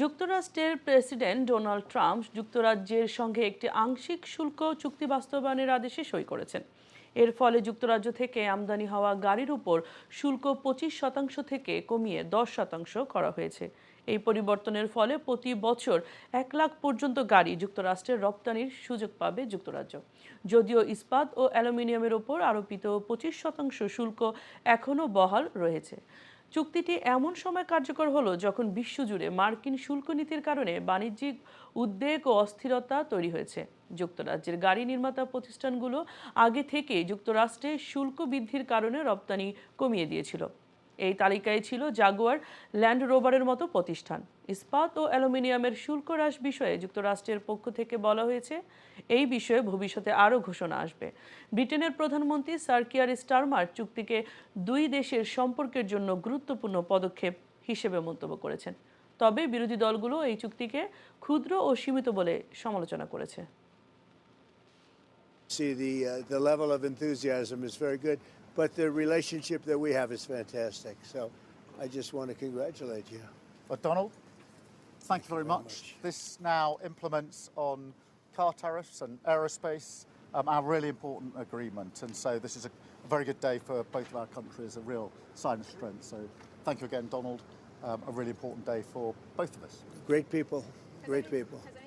যুক্তরাষ্ট্রের president Donald Trump যুক্তরাজ্যের সঙ্গে একটি আংশিক শুল্ক চুক্তি বাস্তবায়নের আদেশে সই করেছেন। এর ফলে যুক্তরাজ্য থেকে আমদানি হওয়া গাড়ির উপর শুল্ক পঁচিশ শতাংশ থেকে কমিয়ে দশ শতাংশ করা হয়েছে। এই পরিবর্তনের ফলে প্রতি বছর এক লাখ পর্যন্ত গাড়ি যুক্তরাষ্ট্রের রপ্তানির সুযোগ পাবে যুক্তরাজ্য। যদিও ইস্পাত ও অ্যালুমিনিয়ামের ওপর আরোপিত পঁচিশ শতাংশ শুল্ক এখনও বহাল রয়েছে। চুক্তিটি এমন সময় কার্যকর হলো যখন বিশ্বজুড়ে মার্কিন শুল্ক নীতির কারণে বাণিজ্যিক উদ্বেগ ও অস্থিরতা তৈরি হয়েছে। যুক্তরাজ্যের গাড়ি নির্মাতা প্রতিষ্ঠানগুলো আগে থেকে যুক্তরাষ্ট্রে শুল্ক বৃদ্ধির কারণে রপ্তানি কমিয়ে দিয়েছিল। এই তালিকায় ছিল জাগুয়ার ল্যান্ড রোভারের মতো প্রতিষ্ঠান। ইস্পাত ও অ্যালুমিনিয়ামের শুল্ক হ্রাস বিষয়ে যুক্তরাষ্ট্রের পক্ষ থেকে বলা হয়েছে, এই বিষয়ে ভবিষ্যতে আরও ঘোষণা আসবে। ব্রিটেনের প্রধানমন্ত্রী স্যার কিয়ার স্টারমার চুক্তিকে দুই দেশের সম্পর্কের জন্য গুরুত্বপূর্ণ পদক্ষেপ হিসেবে মন্তব্য করেছেন। তবে বিরোধী দলগুলো এই চুক্তিকে ক্ষুদ্র ও সীমিত বলে সমালোচনা করেছে। See the uh, the level of enthusiasm is very good, but the relationship that we have is fantastic. So I just want to congratulate you. Donald, thank you very much. This now implements on car tariffs and aerospace, um, our really important agreement. And so this is a, a very good day for both of our countries, a real sign of strength. So thank you again, Donald. Um, a really important day for both of us. Great people, great people. Has